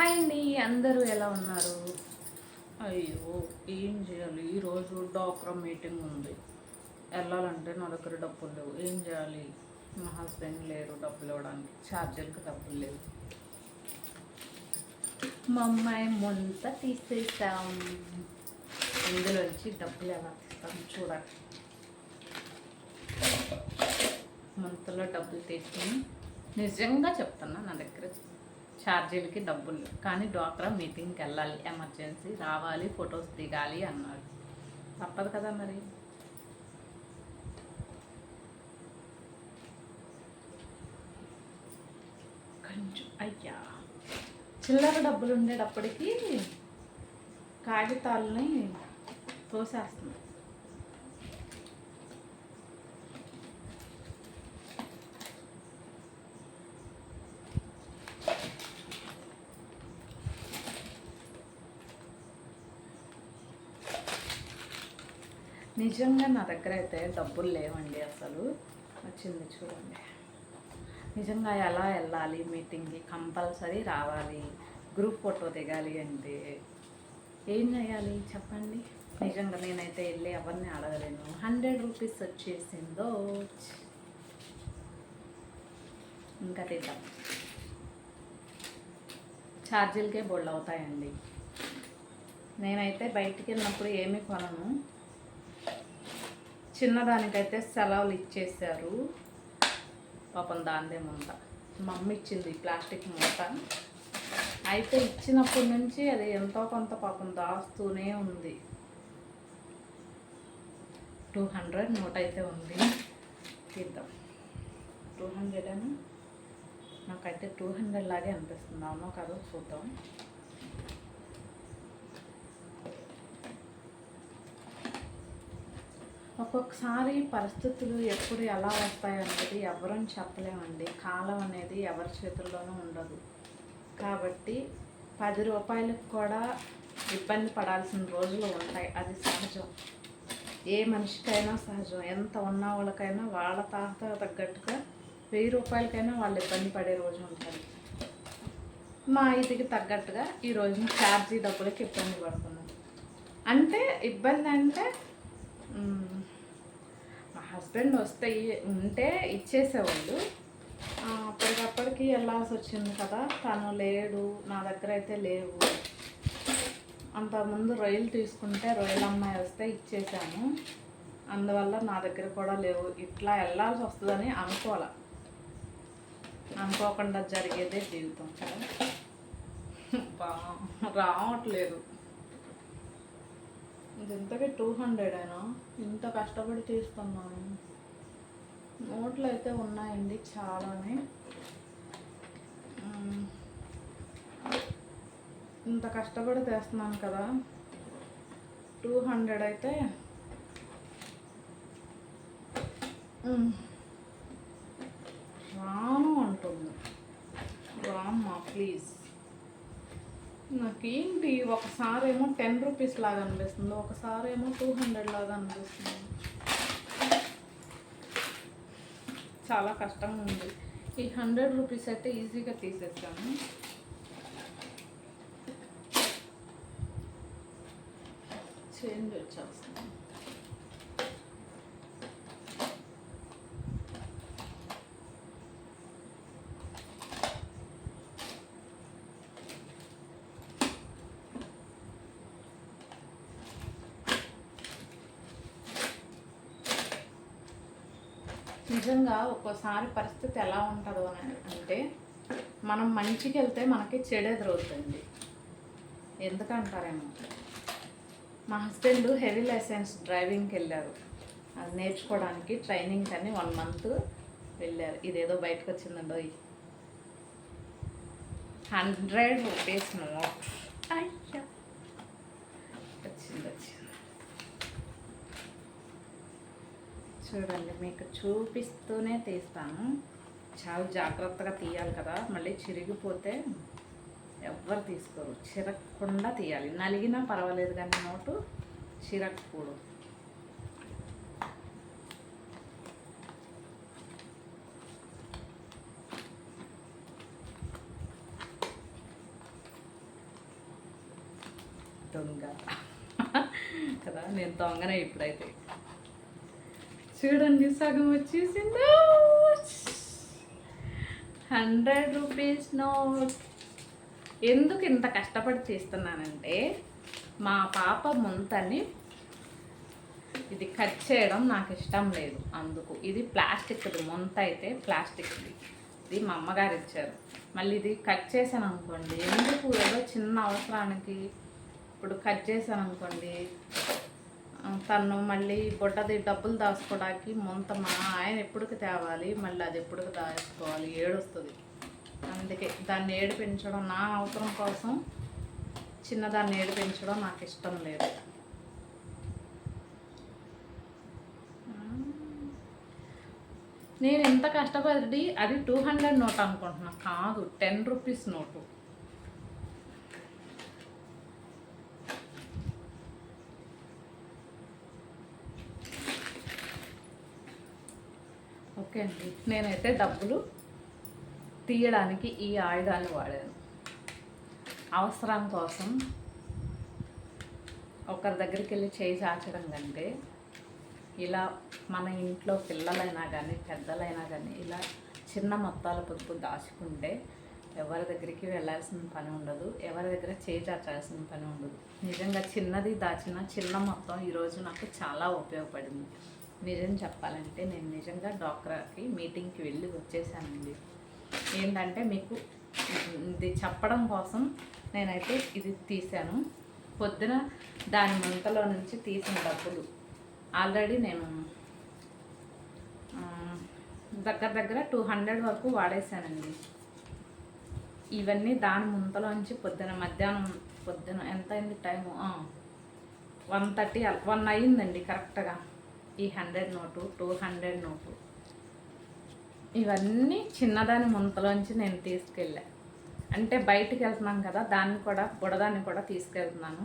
Hi అండి అందరూ ఎలా ఉన్నారు? అయ్యో ఏం చేయాలి? ఈరోజు డాక్రా మీటింగ్ ఉంది. వెళ్ళాలంటే నా దగ్గర డబ్బులు లేవు. ఏం చేయాలి? మా హస్బెండ్ లేరు డబ్బులు ఇవ్వడానికి. ఛార్జర్కి డబ్బులు లేవు. మా అమ్మాయి ముంత తీసేసాం. ఇందులోంచి డబ్బులు ఎలా తీస్తాం చూడాలి మంత్లో డబ్బులు తీసుకుని నిజంగా చెప్తున్నా నా దగ్గర ఛార్జీలకి డబ్బులు. కానీ డాక్టర్ మీటింగ్కి వెళ్ళాలి. ఎమర్జెన్సీ రావాలి ఫొటోస్ దిగాలి అన్నాడు. తప్పదు కదా మరి. కొంచెం అయ్యా. చిల్లర డబ్బులు ఉండేటప్పటికీ కాగితాలని తోసేస్తుంది నిజంగా నా దగ్గర అయితే డబ్బులు లేవండి అసలు. వచ్చింది చూడండి. నిజంగా ఎలా వెళ్ళాలి? మీటింగ్కి కంపల్సరీ రావాలి. గ్రూప్ ఫోటో దిగాలి అంటే ఏం చేయాలి? చెప్పండి. నిజంగా నేనైతే వెళ్ళి ఎవరిని అడగలేను. హండ్రెడ్ రూపీస్ వచ్చేసిందో. ఇంకా తిద్దాం ఛార్జీలకే బోల్డ్ అవుతాయండి. నేనైతే బయటికి వెళ్ళినప్పుడు ఏమీ కొనను. చిన్నదానికైతే సెలవులు ఇచ్చేసారు పాపం దాందే ముంత మా అమ్మ ఇచ్చింది ప్లాస్టిక్ మూత అయితే ఇచ్చినప్పటి నుంచి అది ఎంతో కొంత పాపం దాస్తూనే ఉంది. టూ హండ్రెడ్ నోట్ అయితే ఉంది. తీద్దాం. టూ హండ్రెడ్ అని? నాకైతే టూ హండ్రెడ్ లాగే అనిపిస్తుంది. అవునో కాదో చూద్దాం. ఒక్కొక్కసారి పరిస్థితులు ఎప్పుడు ఎలా వస్తాయి అనేది ఎవరని చెప్పలేమండి. కాలం అనేది ఎవరి చేతుల్లోనూ ఉండదు. కాబట్టి పది రూపాయలకు కూడా ఇబ్బంది పడాల్సిన రోజులు ఉంటాయి. అది సహజం. ఏ మనిషికైనా సహజం. ఎంత ఉన్న వాళ్ళకైనా వాళ్ళ తాత తగ్గట్టుగా వెయ్యి రూపాయలకైనా వాళ్ళు ఇబ్బంది పడే రోజు ఉంటుంది మా ఇదికి తగ్గట్టుగా ఈ రోజున ఛార్జీ డబ్బులకి ఇబ్బంది పడుతున్నాం. అంటే ఇబ్బంది అంటే హస్బెండ్ వస్తే ఉంటే ఇచ్చేసేవాళ్ళు. అప్పటికప్పటికి వెళ్ళాల్సి వచ్చింది కదా తను లేడు నా దగ్గర అయితే లేవు. అంతకుముందు రొయ్యలు తీసుకుంటే రొయ్యల అమ్మాయి వస్తే ఇచ్చేసాను. అందువల్ల నా దగ్గర కూడా లేవు. ఇట్లా వెళ్ళాల్సి వస్తుందని అనుకోవాలి. అనుకోకుండా జరిగేదే జీవితం కదా. బా- రావట్లేదు. ఇది ఇంతకీ టూ హండ్రెడ్ అయినా ఇంత కష్టపడి తీస్తున్నాను. నోట్లు అయితే ఉన్నాయండి చాలానే. ఇంత కష్టపడి తెస్తున్నాను కదా. టూ హండ్రెడ్ అయితే. ఏంటి ఒకసారి ఏమో టెన్ రూపీస్ లాగా అనిపిస్తుంది ఒకసారి ఏమో టూ హండ్రెడ్ లాగా అనిపిస్తుంది. చాలా కష్టంగా ఉంది. ఈ హండ్రెడ్ రూపీస్ అయితే ఈజీగా తీసేస్తాను చేంజ్ వచ్చేస్తాను నిజంగా ఒక్కోసారి పరిస్థితి ఎలా ఉంటుందో అని అంటే మనం మంచికి వెళ్తే మనకి చెడు ఎదురవుతుంది ఎందుకంటారేమో. మా హస్బెండ్ హెవీ లైసెన్స్ డ్రైవింగ్కి వెళ్ళారు. అది నేర్చుకోవడానికి ట్రైనింగ్ అని వన్ మంత్ వెళ్ళారు. ఇదేదో బయటకు వచ్చిందండో హండ్రెడ్ రూపీస్ నోట్. అయ్యా. వచ్చింది వచ్చింది. చూడండి మీకు చూపిస్తూనే తీస్తాను. చాలా జాగ్రత్తగా తీయాలి కదా. మళ్ళీ చిరిగిపోతే ఎవ్వరు తీసుకోరు. చిరగకుండా తీయాలి. నలిగినా పర్వాలేదు కానీ నోటు చిరగకూడదు. దొంగ. కదా నేను దొంగనే ఇప్పుడైతే. చూడండి సగం వచ్చేసింది? Hundred rupees note. ఎందుకు ఇంత కష్టపడి తీస్తున్నానంటే మా పాప ముంతని ఇది కట్ చేయడం నాకు ఇష్టం లేదు అందుకు. ఇది ప్లాస్టిక్ది ముంత అయితే ప్లాస్టిక్ది. ఇది మా అమ్మగారు ఇచ్చారు. మళ్ళీ ఇది కట్ చేశాను అనుకోండి ఎందుకు? ఏదో చిన్న అవసరానికి. ఇప్పుడు కట్ చేశాను అనుకోండి తను మళ్ళీ గుడ్డది డబ్బులు దాచుకోవడానికి ముంత మా ఆయన ఎప్పుడుకి తేవాలి? మళ్ళీ అది ఎప్పుడుకి దాచుకోవాలి? ఏడుస్తుంది. అందుకే దాన్ని ఏడిపించడం నా అవసరం కోసం చిన్నదాన్ని ఏడిపించడం నాకు ఇష్టం లేదు. నేను ఎంత కష్టపడి అది టూ హండ్రెడ్ నోట్ అనుకుంటున్నా. కాదు టెన్ రూపీస్ నోటు. ఓకే అండి నేనైతే డబ్బులు తీయడానికి ఈ ఆయుధాన్ని వాడాను. అవసరం కోసం ఒకరి దగ్గరికి వెళ్ళి చేయి చాచడం కంటే ఇలా మన ఇంట్లో పిల్లలైనా కానీ పెద్దలైనా కానీ ఇలా చిన్న మొత్తాల పొదుపు దాచుకుంటే ఎవరి దగ్గరికి వెళ్ళాల్సిన పని ఉండదు ఎవరి దగ్గర చేయి చాచాల్సిన పని ఉండదు. నిజంగా చిన్నది దాచిన చిన్న మొత్తం ఈరోజు నాకు చాలా ఉపయోగపడింది. నిజం చెప్పాలంటే నేను నిజంగా డాక్టర్కి మీటింగ్కి వెళ్ళి వచ్చేసానండి. ఏంటంటే మీకు ఇది చెప్పడం కోసం నేనైతే ఇది తీశాను. పొద్దున దాని ముంతలో నుంచి తీసిన డబ్బులు. ఆల్రెడీ నేను దగ్గర దగ్గర టూ హండ్రెడ్ వరకు వాడేశానండి ఇవన్నీ దాని ముంతలోంచి పొద్దున మధ్యాహ్నం పొద్దున ఎంత అయింది టైము వన్ థర్టీ వన్ అయ్యిందండి కరెక్ట్గా. ఈ hundred note two hundred note. ఇవన్నీ చిన్నదాని ముంతలోంచి నేను తీసుకెళ్ళా. అంటే బయటికి వెళ్తున్నాం కదా దాన్ని కూడా బుడదాన్ని కూడా తీసుకెళ్తున్నాను.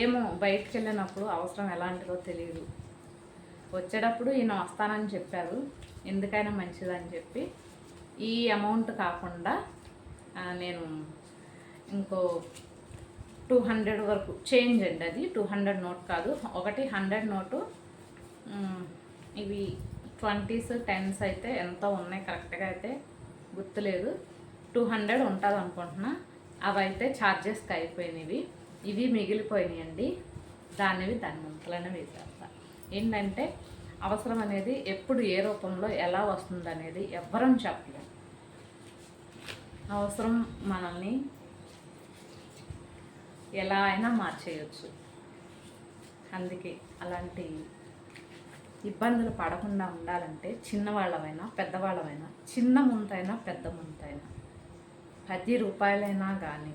ఏమో బయటికి వెళ్ళినప్పుడు అవసరం ఎలాంటిదో తెలియదు వచ్చేటప్పుడు ఈయన వస్తానని చెప్పారు. ఎందుకైనా మంచిదని చెప్పి. ఈ అమౌంట్ కాకుండా నేను ఇంకో టూ హండ్రెడ్ వరకు చేంజ్ అండి అది. టూ హండ్రెడ్ నోట్ కాదు. ఒకటి హండ్రెడ్ నోటు ఇవి ట్వంటీస్ టెన్స్ అయితే ఎంత ఉన్నాయి కరెక్ట్గా అయితే గుర్తులేదు. టూ హండ్రెడ్ ఉంటుంది అనుకుంటున్నా. అవి అయితే ఛార్జెస్కి అయిపోయినవి ఇవి మిగిలిపోయినాయండి. దానివి దాని ముంతలనే వేసేస్తా. ఏంటంటే అవసరం అనేది ఎప్పుడు ఏ రూపంలో ఎలా వస్తుంది అనేది ఎవ్వరం చెప్పలేము అవసరం మనల్ని ఎలా అయినా మార్చేయచ్చు. అందుకే అలాంటి ఇబ్బందులు పడకుండా ఉండాలంటే చిన్నవాళ్ళమైనా పెద్దవాళ్ళమైనా చిన్న ముంతైనా పెద్ద ముంతైనా. పది రూపాయలైనా కానీ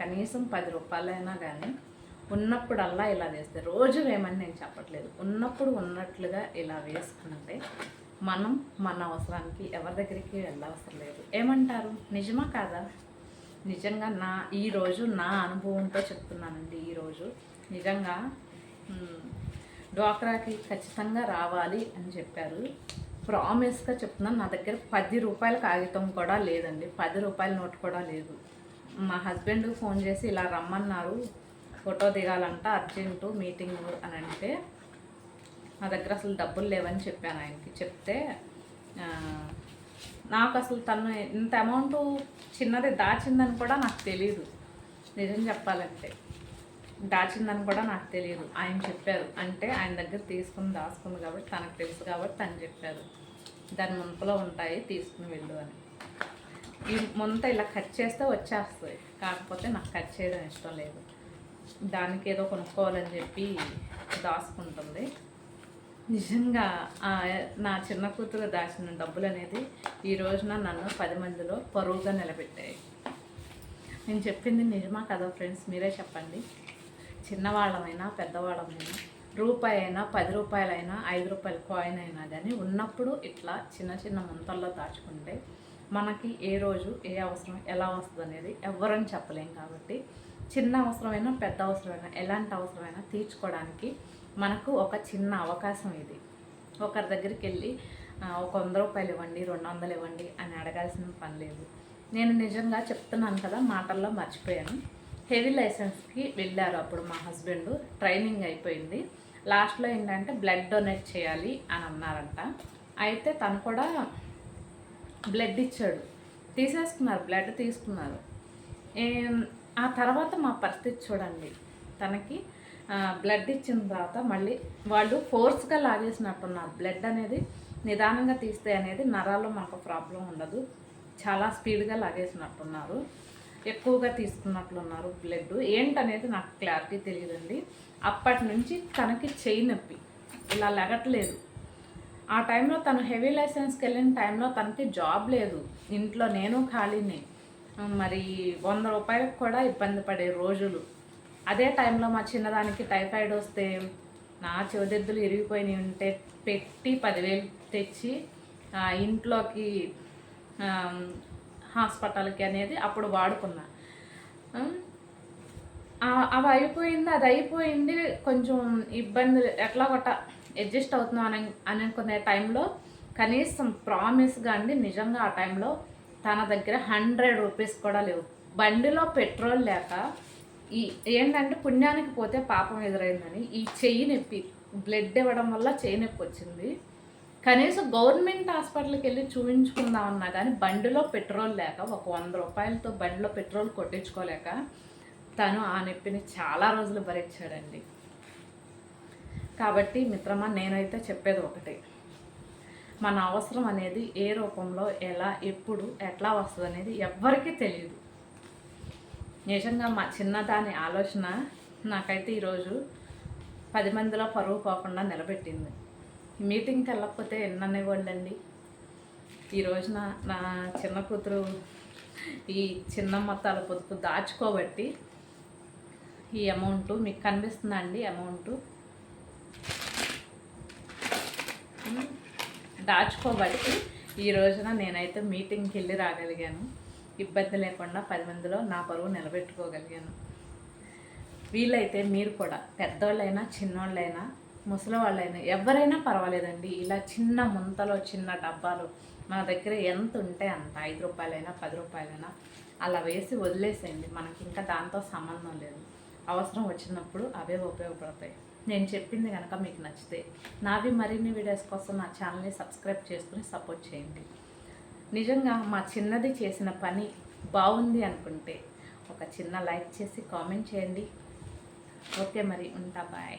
కనీసం పది రూపాయలైనా కానీ ఉన్నప్పుడల్లా ఇలా వేస్తే రోజు వేయమని నేను చెప్పట్లేదు. ఉన్నప్పుడు ఉన్నట్లుగా ఇలా వేసుకుంటే మనం మన అవసరానికి ఎవరి దగ్గరికి వెళ్ళవసరం లేదు. ఏమంటారు? నిజమా కాదా? నిజంగా నా ఈరోజు నా అనుభవంతో చెప్తున్నానండి ఈరోజు నిజంగా డ్వాక్రాకి ఖచ్చితంగా రావాలి అని చెప్పారు. ప్రామిస్గా చెప్తున్నాను నా దగ్గర పది రూపాయల కాగితం కూడా లేదండి. పది రూపాయల నోట్ కూడా లేదు. మా హస్బెండ్ ఫోన్ చేసి ఇలా రమ్మన్నారు ఫోటో దిగాలంట అర్జెంటు మీటింగ్ అని అంటే నా దగ్గర అసలు డబ్బులు లేవని చెప్పాను ఆయనకి. చెప్తే నాకు అసలు తను ఇంత అమౌంట్ చిన్నది దాచిందని కూడా నాకు తెలియదు నిజం చెప్పాలంటే. దాచిందని కూడా నాకు తెలియదు. ఆయన చెప్పారు. అంటే ఆయన దగ్గర తీసుకుని దాచుకుంది కాబట్టి తనకు తెలుసు కాబట్టి తను చెప్పారు. దాని ముంతలో ఉంటాయి తీసుకుని వెళ్ళు అని. ఈ ముంత ఇలా కట్ చేస్తే వచ్చేస్తుంది. కాకపోతే నాకు కట్ చేయడం ఇష్టం లేదు. దానికి ఏదో కొనుక్కోవాలని చెప్పి దాచుకుంటుంది నిజంగా నా చిన్న కూతురు దాచిన డబ్బులు అనేది ఈ రోజున నన్ను పది మందిలో పరువుగా నిలబెట్టాయి. నేను చెప్పింది నిజమా కదా ఫ్రెండ్స్ మీరే చెప్పండి. చిన్నవాళ్ళమైనా పెద్దవాళ్ళమైనా రూపాయి అయినా పది రూపాయలైనా ఐదు రూపాయల కాయిన్ అయినా కానీ ఉన్నప్పుడు ఇట్లా చిన్న చిన్న ముంతల్లో దాచుకుంటే మనకి ఏ రోజు ఏ అవసరం ఎలా వస్తుంది అనేది ఎవరని చెప్పలేం కాబట్టి చిన్న అవసరమైనా పెద్ద అవసరమైనా ఎలాంటి అవసరమైనా తీర్చుకోవడానికి మనకు ఒక చిన్న అవకాశం ఇది. ఒకరి దగ్గరికి వెళ్ళి ఒక వంద రూపాయలు ఇవ్వండి రెండు వందలు ఇవ్వండి అని అడగాల్సిన పని లేదు. నేను నిజంగా చెప్తున్నాను కదా మాటల్లో మర్చిపోయాను. హెవీ లైసెన్స్కి వెళ్ళారు అప్పుడు మా హస్బెండ్. ట్రైనింగ్ అయిపోయింది. లాస్ట్లో ఏంటంటే బ్లడ్ డొనేట్ చేయాలి అని అన్నారంట. అయితే తను కూడా బ్లడ్ ఇచ్చాడు. తీసేసుకున్నారు బ్లడ్ తీసుకున్నారు. ఏం- ఆ తర్వాత మా పరిస్థితి చూడండి. తనకి బ్లడ్ ఇచ్చిన తర్వాత మళ్ళీ వాళ్ళు ఫోర్స్గా లాగేసినట్టున్నారు. బ్లడ్ అనేది నిదానంగా తీస్తే అనేది నరాల్లో మనకు ప్రాబ్లం ఉండదు. చాలా స్పీడ్గా లాగేసినట్టున్నారు. ఎక్కువగా తీసుకున్నట్లున్నారు బ్లడ్ ఏంటనేది నాకు క్లారిటీ తెలియదండి. అప్పటి నుంచి తనకి చెయ్యి నొప్పి. ఇలా లెగట్లేదు. ఆ టైంలో తను హెవీ లైసెన్స్కి వెళ్ళిన టైంలో తనకి జాబ్ లేదు. ఇంట్లో నేను ఖాళీని. మరి వంద రూపాయలకు కూడా ఇబ్బంది పడే రోజులు. అదే టైంలో మా చిన్నదానికి టైఫాయిడ్ వస్తే నా చెవిదెద్దులు ఇరిగిపోయినాయి ఉంటే పెట్టి పదివేలు తెచ్చి ఇంట్లోకి హాస్పిటల్కి అనేది అప్పుడు వాడుకున్నా. అవి అయిపోయింది అది అయిపోయింది కొంచెం ఇబ్బంది ఎట్లా గొట్ట అడ్జస్ట్ అవుతున్నాం అని అనుకునే టైంలో కనీసం ప్రామిస్గా అండి నిజంగా ఆ టైంలో తన దగ్గర హండ్రెడ్ రూపీస్ కూడా లేవు. బండిలో పెట్రోల్ లేక ఈ ఏంటంటే పుణ్యానికి పోతే పాపం ఎదురైందని ఈ చెయ్యి నొప్పి బ్లడ్ ఇవ్వడం వల్ల చెయ్యి నొప్పి వచ్చింది. కనీసం గవర్నమెంట్ హాస్పిటల్కి వెళ్ళి చూపించుకుందామన్నా కానీ బండిలో పెట్రోల్ లేక ఒక వంద రూపాయలతో బండిలో పెట్రోల్ కొట్టించుకోలేక తను ఆ నొప్పిని చాలా రోజులు భరించాడండి. కాబట్టి మిత్రమా నేనైతే చెప్పేది ఒకటి. మన అవసరం అనేది ఏ రూపంలో ఎలా ఎప్పుడు ఎట్లా వస్తుంది అనేది ఎవ్వరికీ తెలియదు. నిజంగా మా చిన్నదాని ఆలోచన నాకైతే ఈరోజు పది మందిలో పరువు పోకుండా నిలబెట్టింది. మీటింగ్కి వెళ్ళకపోతే ఎన్ని అండి ఈ రోజున నా చిన్న కూతురు ఈ చిన్న మొత్తాల పొదుపు దాచుకోబట్టి ఈ అమౌంట్ మీకు కనిపిస్తుందా అండి అమౌంట్? దాచుకోబట్టి ఈ రోజున నేనైతే మీటింగ్కి వెళ్ళి రాగలిగాను. ఇబ్బంది లేకుండా పది మందిలో నా పరువు నిలబెట్టుకోగలిగాను. వీలైతే మీరు కూడా పెద్దోళ్ళైనా చిన్నోళ్ళైనా ముసలి వాళ్ళైనా ఎవరైనా పర్వాలేదండి. ఇలా చిన్న ముంతలో చిన్న డబ్బాలు మన దగ్గర ఎంత ఉంటే అంత ఐదు రూపాయలైనా పది రూపాయలైనా అలా వేసి వదిలేసేయండి. మనకి ఇంకా దాంతో సంబంధం లేదు. అవసరం వచ్చినప్పుడు అవే ఉపయోగపడతాయి. నేను చెప్పింది కనుక మీకు నచ్చితే నావి మరిన్ని వీడియోస్ కోసం నా ఛానల్ని సబ్స్క్రైబ్ చేసుకుని సపోర్ట్ చేయండి. నిజంగా మా చిన్నది చేసిన పని బాగుంది అనుకుంటే ఒక చిన్న లైక్ చేసి కామెంట్ చేయండి. ఓకే మరి ఉంటా bye.